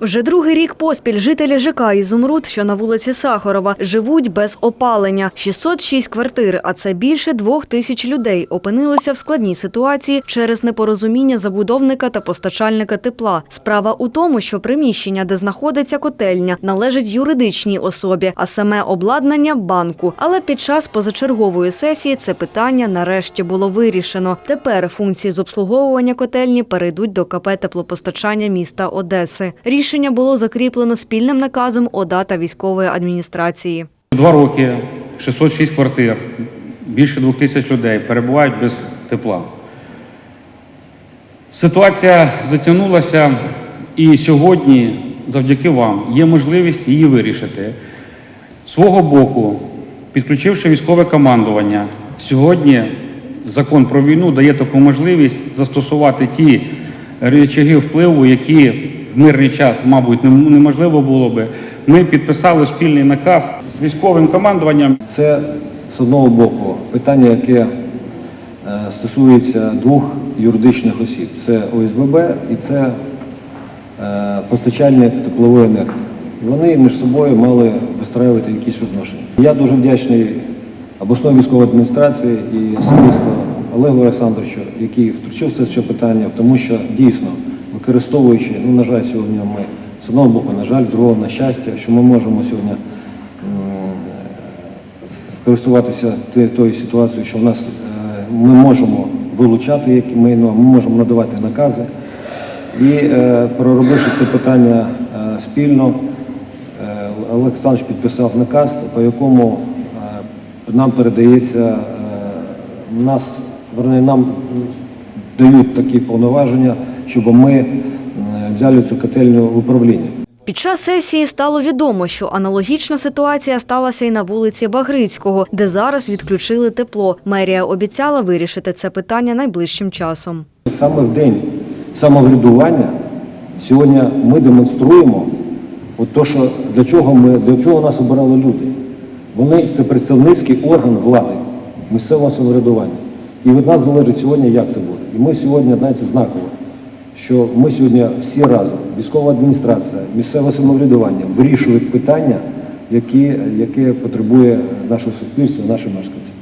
Вже другий рік поспіль жителі ЖК Ізумруд, що на вулиці Сахарова, живуть без опалення. 606 квартир, а це більше двох тисяч людей, опинилися в складній ситуації через непорозуміння забудовника та постачальника тепла. Справа у тому, що приміщення, де знаходиться котельня, належить юридичній особі, а саме обладнання банку. Але під час позачергової сесії це питання нарешті було вирішено. Тепер функції з обслуговування котельні перейдуть до КП теплопостачання міста Одеси. Рішення було закріплено спільним наказом ОДА та військової адміністрації. Два роки 606 квартир, більше двох тисяч людей перебувають без тепла. Ситуація затягнулася, і сьогодні, завдяки вам, є можливість її вирішити. Свого боку, підключивши військове командування, сьогодні закон про війну дає таку можливість застосувати ті речаги впливу, які мирний час, мабуть, неможливо було би. Ми підписали спільний наказ з військовим командуванням. Це з одного боку питання, яке е, стосується двох юридичних осіб. Це ОСББ і це е, постачальник теплової енергії. Вони між собою мали вистраювати якісь відношення. Я дуже вдячний обласної військової адміністрації і особисто Олегу Олександровичу, який втручився в це питання, тому що дійсно, використовуючи, ну, на жаль, сьогодні ми з одного боку, на жаль, другого на щастя, що ми можемо сьогодні скористуватися тою ситуацією, що в нас е, ми можемо вилучати які майно, ми можемо надавати накази. І е, проробивши це питання е, спільно, Олександр підписав наказ, по якому нам передається, нас, верне, нам дають такі повноваження, щоб ми е, взяли цю котельню в управління. Під час сесії стало відомо, що аналогічна ситуація сталася і на вулиці Багрицького, де зараз відключили тепло. Мерія обіцяла вирішити це питання найближчим часом. Саме в день самоврядування сьогодні ми демонструємо от то, що для чого ми для чого нас обирали люди. Вони це представницький орган влади, місцевого самоврядування. І від нас залежить сьогодні, як це буде. І ми сьогодні, знаєте, знаково, що ми сьогодні всі разом, військова адміністрація, місцеве самоврядування, вирішують питання, яке потребує наше суспільство, наші мешканці.